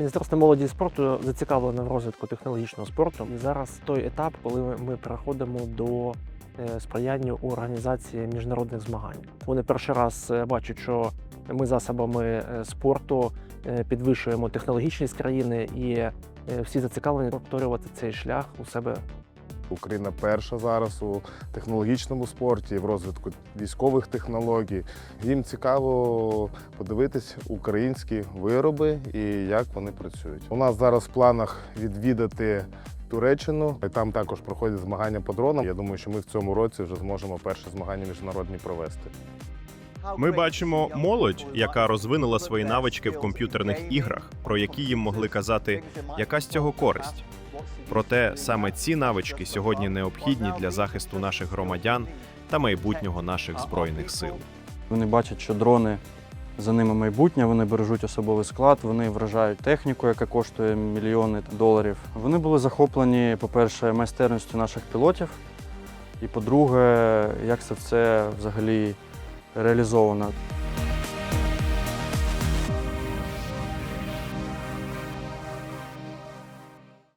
Міністерство молоді і спорту зацікавлено в розвитку технологічного спорту. І зараз той етап, коли ми- переходимо до е, сприяння у організації міжнародних змагань. Вони перший раз е, бачать, що ми засобами е, спорту підвищуємо технологічність країни, і всі зацікавлені повторювати цей шлях у себе Україна перша зараз у технологічному спорті, в розвитку військових технологій. Їм цікаво подивитись українські вироби і як вони працюють. У нас зараз в планах відвідати Туреччину. Там також проходять змагання по дронам. Я думаю, що ми в цьому році вже зможемо перші змагання міжнародні провести. Ми бачимо молодь, яка розвинула свої навички в комп'ютерних іграх, про які їм могли казати, яка з цього користь. Проте саме ці навички сьогодні необхідні для захисту наших громадян та майбутнього наших збройних сил. Вони бачать, що дрони за ними майбутнє, вони бережуть особовий склад, вони вражають техніку, яка коштує мільйони доларів. Вони були захоплені, по-перше, майстерністю наших пілотів, і по-друге, як це все взагалі реалізовано.